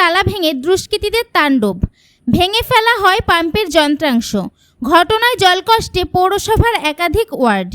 তালা ভেঙে দুষ্কৃতীদের তাণ্ডব। ভেঙে ফেলা হয় পাম্পের যন্ত্রাংশ। ঘটনায় জলকষ্টে পৌরসভার একাধিক ওয়ার্ড।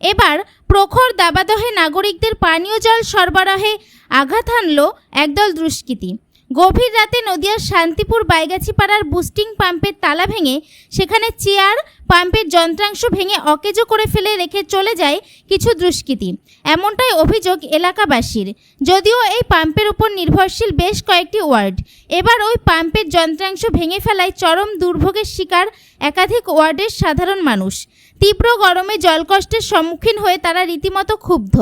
এবার প্রখর দাবাদহে নাগরিকদের পানীয় জল সরবরাহে আঘাত হানল একদল দুষ্কৃতী। গভীর রাতে নদিয়ার শান্তিপুর বাইগাছিপাড়ার বুস্টিং পাম্পের তালা ভেঙে সেখানে চেয়ার পাম্পের যন্ত্রাংশ ভেঙে অকেজো করে ফেলে রেখে চলে যায় কিছু দুষ্কৃতী। এমনটাই অভিযোগ এলাকাবাসীর। যদিও এই পাম্পের উপর নির্ভরশীল বেশ কয়েকটি ওয়ার্ড। এবার ওই পাম্পের যন্ত্রাংশ ভেঙে ফেলায় চরম দুর্ভোগের শিকার একাধিক ওয়ার্ডের সাধারণ মানুষ। তীব্র গরমে জলকষ্টের সম্মুখীন হয়ে তারা রীতিমতো ক্ষুব্ধ।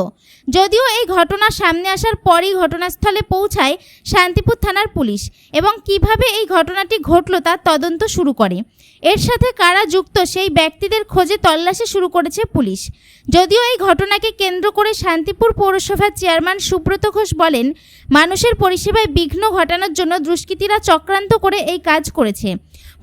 যদিও এই ঘটনা সামনে আসার পরই ঘটনাস্থলে পৌঁছায় শান্তিপুর থানার পুলিশ এবং কীভাবে এই ঘটনাটি ঘটল তার তদন্ত শুরু করে। এর সাথে কারা যুক্ত সেই ব্যক্তিদের খোঁজে তল্লাশি শুরু করেছে পুলিশ। যদিও এই ঘটনাকে কেন্দ্র করে শান্তিপুর পৌরসভার চেয়ারম্যান সুব্রত ঘোষ বলেন, মানুষের পরিষেবায় বিঘ্ন ঘটানোর জন্য দুষ্কৃতীরা চক্রান্ত করে এই কাজ করেছে।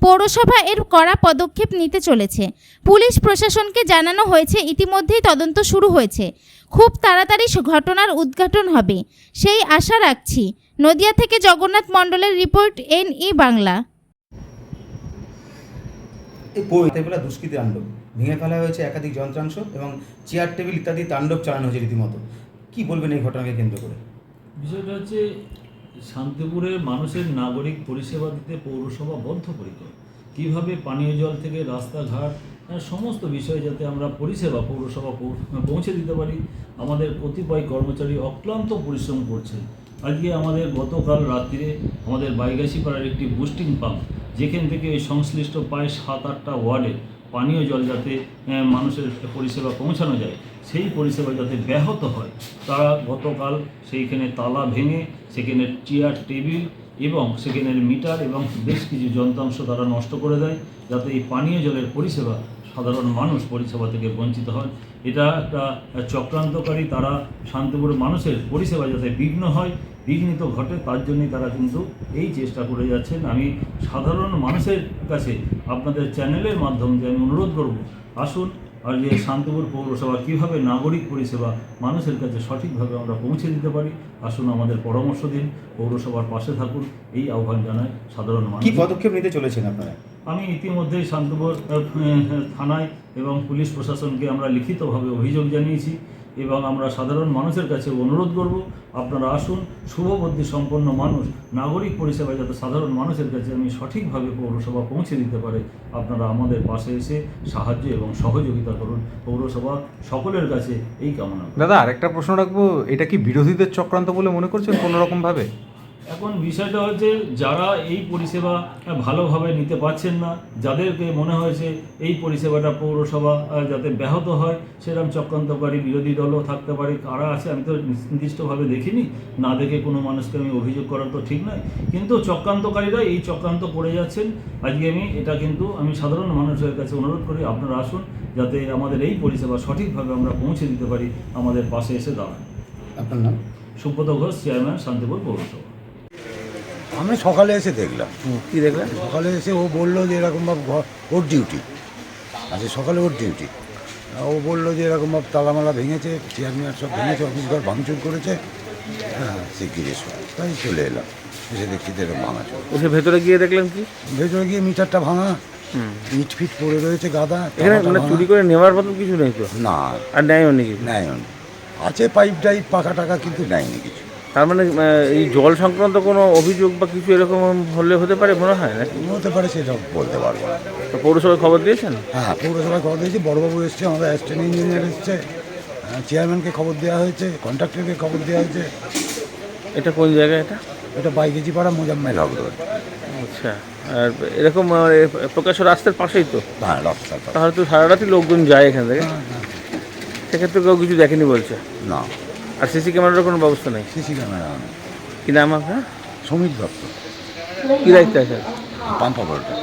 পৌরসভা এর কড়া পদক্ষেপ নিতে চলেছে। পুলিশ প্রশাসনকে জানানো হয়েছে ইতিমধ্যেই তদন্ত শুরু হয়েছে। খুব তাড়াতাড়ি ঘটনার উদ্ঘাটন হবে। সেই আশা রাখছি। নদিয়া থেকে জগন্নাথ মণ্ডলের রিপোর্ট এন ই বাংলা। এই দুষ্কৃতি তাণ্ডব। ভেঙে ফেলা হয়েছে একাধিক যন্ত্রাংশ এবং চেয়ার টেবিল ইত্যাদি তাণ্ডব চালানো হয়েছে রীতিমতো। কি বলবেন এই ঘটনাকে কেন্দ্র করে? বিষয়টা হচ্ছে শান্তিপুরে মানুষের নাগরিক পরিষেবা দিতে পৌরসভা বদ্ধপরিকর। কীভাবে পানীয় জল থেকে রাস্তাঘাট সমস্ত বিষয়ে যাতে আমরা পরিষেবা পৌরসভা পৌঁছে দিতে পারি, আমাদের কতিপয় কর্মচারী অক্লান্ত পরিশ্রম করছে। আজকে আমাদের গতকাল রাত্রিরে আমাদের বাইগাছি পাড়ার একটি বুস্টিং পাম্প, যেখান থেকে ওই সংশ্লিষ্ট প্রায় সাত আটটা ওয়ার্ডে পানীয় জল যাতে মানুষের পরিষেবা পৌঁছানো যায়। সেই পরিষেবা যাতে ব্যাহত হয়, তারা গতকাল সেইখানে তালা ভেঙে, সেখানে চেয়ার, টেবিল এবং সেখানের মিটার এবং বেশ কিছু যন্ত্রাংশ তারা নষ্ট করে দেয়, যাতে এই পানীয় জলের পরিষেবা, সাধারণ মানুষ পরিষেবা থেকে বঞ্চিত হয়। এটা একটা চক্রান্তকারী তারা শান্তিপুরের মানুষের পরিষেবা যাতে বিঘ্ন হয় বিঘ্নিত ঘটে, তার জন্যই তারা কিন্তু এই চেষ্টা করে যাচ্ছেন। আমি সাধারণ মানুষের কাছে আপনাদের চ্যানেলের মাধ্যমে আমি অনুরোধ করব, আসুন আর যে শান্তপুর পৌরসভা কীভাবে নাগরিক পরিষেবা মানুষের কাছে সঠিকভাবে আমরা পৌঁছে দিতে পারি আসুন আমাদের পরামর্শ দিন পৌরসভার পাশে থাকুন এই আহ্বান জানায় সাধারণ মানুষ। কি পদক্ষেপ নিতে চলেছেন আপনারা? আমি ইতিমধ্যেই শান্তপুর থানায় এবং পুলিশ প্রশাসনকে আমরা লিখিতভাবে অভিযোগ জানিয়েছি এবং আমরা সাধারণ মানুষের কাছে অনুরোধ করব, আপনারা আসুন, শুভবুদ্ধি সম্পন্ন মানুষ, নাগরিক পরিষেবা যাতে সাধারণ মানুষের কাছে আমি সঠিকভাবে পৌরসভা পৌঁছে দিতে পারে, আপনারা আমাদের পাশে এসে সাহায্য এবং সহযোগিতা করুন পৌরসভা সকলের কাছে এই কামনা। দাদা, আরেকটা প্রশ্ন রাখব, এটা কি বিরোধীদের চক্রান্ত বলে মনে করছেন কোনোরকমভাবে রকম ভাবে এখন বিষয়টা হচ্ছে যারা এই পরিষেবা ভালোভাবে নিতে পারছেন না যাদেরকে মনে হয়েছে এই পরিষেবাটা পৌরসভা যাতে ব্যাহত হয় সেরকম চক্রান্তকারী বিরোধী দলও থাকতে পারে কারা আছে আমি তো নির্দিষ্টভাবে দেখিনি না দেখে কোনো মানুষকে আমি অভিযোগ করা তো ঠিক নয় কিন্তু চক্রান্তকারীরা এই চক্রান্ত করে যাচ্ছেন আজকে আমি এটা কিন্তু আমি সাধারণ মানুষের কাছে অনুরোধ করি আপনারা আসুন যাতে আমাদের এই পরিষেবা সঠিকভাবে আমরা পৌঁছে দিতে পারি আমাদের পাশে এসে দাঁড়ান। আপনার নাম? সুব্রত ঘোষ চেয়ারম্যান শান্তিপুর পৌরসভা। আমি সকালে এসে দেখলাম। কি দেখলাম সকালে এসে ও বলল যে এরকমভাবে ঘর ওর ডিউটি আজকে সকালে ওর ডিউটি ও বলল যে এরকমভাবে তালামালা ভেঙেছে চেয়ারম্যান সব ভেঙেছে অফিস ঘর ভাঙচুর করেছে। হ্যাঁ শিগগির এসো। তাই চলে এলাম। এসে দেখছি এরকম ভাঙা চলে ওসে ভেতরে গিয়ে দেখলাম কি? ভেতরে গিয়ে মিটারটা ভাঙা। ইট ফিট পড়ে রয়েছে গাদা এখানে মানে চুরি করে নেওয়ার মতন কিছু নেই তো? না। আর নেয়ও নাকি নেয় নি। আছে পাইপ টাইপ পাকা টাকা কিন্তু নেয়নি কিছু। তার মানে এই জল সংক্রান্ত কোনো অভিযোগ বা কিছু এরকম হলে হতে পারে মনে হয় নাকি? হতে পারে সেটা বলতে পারব না। তো পৌরসভায় খবর দিয়েছেন? হ্যাঁ পৌরসভায় খবর দিয়েছি। বড়বাবু এসছে আমাদের অ্যাসিস্ট্যান্ট ইঞ্জিনিয়ার এসছে। হ্যাঁ, চেয়ারম্যানকে খবর দেওয়া হয়েছে কন্ট্রাক্টরকে খবর দেওয়া হয়েছে। এটা কোন জায়গায় এটা? এটা বাইগেজি পাড়া মোজাম্মেল হক রোড। আচ্ছা আর এরকম প্রকাশ্য রাস্তার পাশেই তো? হ্যাঁ রাস্তার। তাহলে তো সারা রাতই লোকজন যায় এখান থেকে। হ্যাঁ, হ্যাঁ। সেক্ষেত্রে কেউ কিছু দেখেনি বলছে? না। আর সিসি ক্যামেরার কোনো ব্যবস্থা নেই? সিসি ক্যামেরা কি নাম আপনার? সমীর দত্ত। কি দায়িত্ব আছে? Pump operator